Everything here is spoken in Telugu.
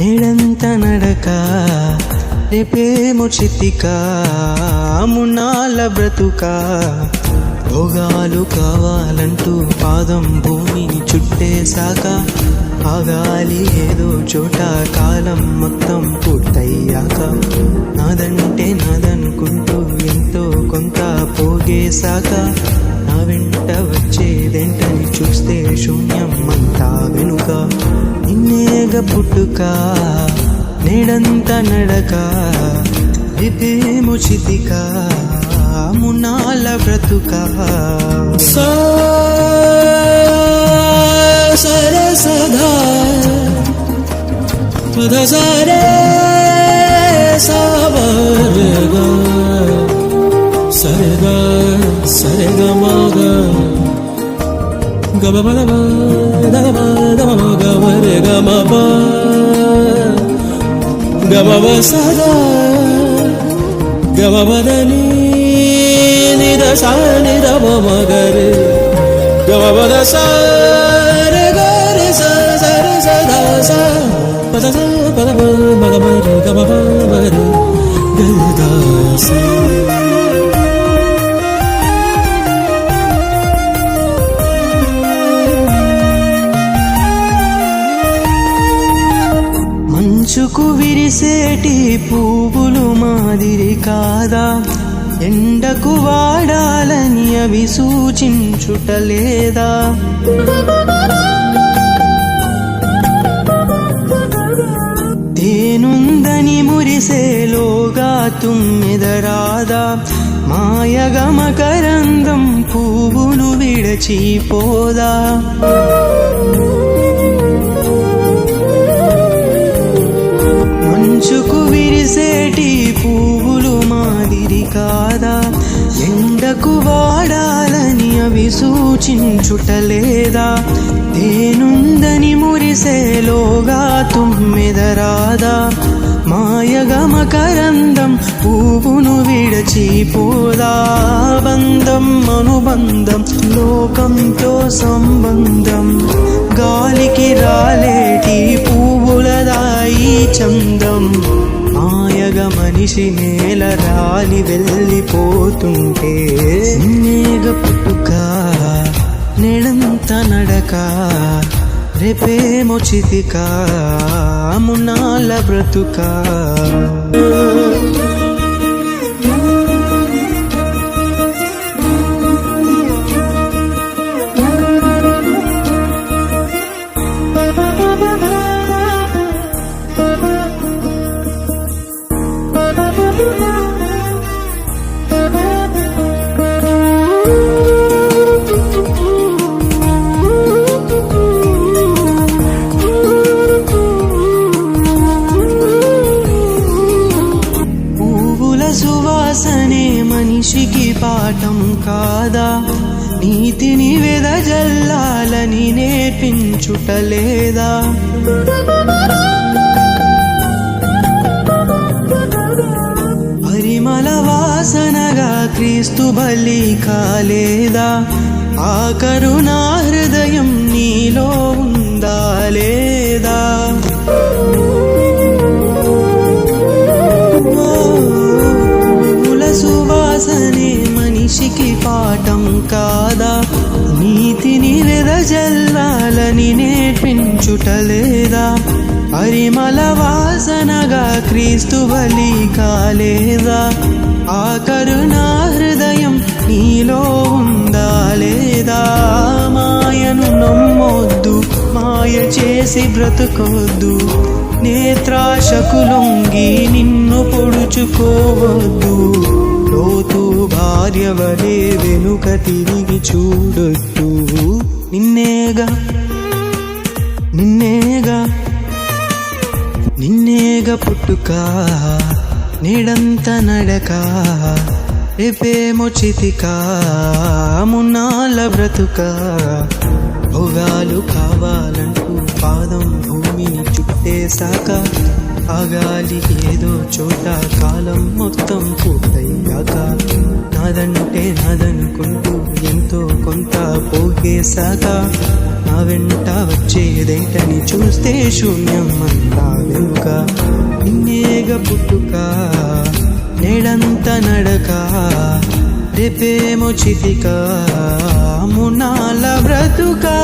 నడక రేపేము చితిక మునాల బ్రతుక. భోగాలు కావాలంటూ పాదం భూమిని చుట్టేశాక ఆగాలి ఏదో చోట కాలం మొత్తం పూర్తయ్యాక. నాదంటే నాదనుకుంటూ ఎంతో కొంత పోగేశాక నా వెంట వచ్చేదేంటని చూస్తే శూన్యం అంతా వెనుక. నిన్నేగ పుట్టుక నేడంత నడక ఇదేమో చితిక మునాల బ్రతుక. సర సదా పద సరే సావరగ సరిగ సరిగ గమ పద గమ గమ గమ రే గమ ప గమ సదా గమ పదని నిద సా నిద మగరే గమ పద స పద స పద ప మగ గమ చుకు విరిసేటి పువ్వులు మాదిరి కాదా? ఎండకు వాడాలని అవి సూచించుటలేదా తేనుందని మురిసేలోగా తుమ్మెదరాదా? మాయగమకరందం పువ్వును విడచిపోదా? విరిసేటి పువ్వులు మాదిరి కాదా? ఎండకు వాడాలని అవి సూచించుటలేదా? తేనుందని మురిసేలోగా తుమ్మెదరాదా? మాయగమకరందం పువ్వును విడచిపోదా బంధం అనుబంధం లోకంతో సంబంధం గాలికి రాలే చందం. మాయగ మనిషి నేల రాలి వెళ్ళిపోతుంటే మేఘ పుట్టుక నెడంత నడక రేపేమో చితిక మున్నాళ్ళ బ్రతుక. కాదా? నీతిని వెదజల్లాలని నేర్పించుటలేదా? పరిమళ వాసనగా క్రీస్తు బలి కాలేదా? ఆ కరుణా హృదయం నీలో ఉందాలే వెదజల్లాలని నేర్పించుటలేదా పరిమళ వాసనగా క్రీస్తు బలి కాలేదా? ఆ కరుణా హృదయం నీలో ఉందా లేదా? మాయను నమ్మొద్దు మాయ చేసి బ్రతుకొద్దు. నేత్రాశకు లొంగి నిన్ను పొడుచుకోవద్దు. లోతు భార్య వలె వెనుక తిరిగి చూడొద్దు. నిన్నేగా నిన్నేగా నిన్నేగా పుట్టుక నీడంత నడక రేపేమో చితిక మున్నాళ్ళ బ్రతుక భోగాలు కావాలంటూ పాదం భూమిని చుట్టేశాక ఆగాలి ఏదో చోట కాలం మొత్తం పూర్తయ్యాక. నాదంటే నాదనుకుంటూ ఎంతో కొంత పోగేశాక వెంట వచ్చేదేంటని చూస్తే శూన్యం అంతా వెనుక నిన్నేగ పుట్టుక నేడంత నడక రేపేమో చితిక మునాల బ్రతుకా.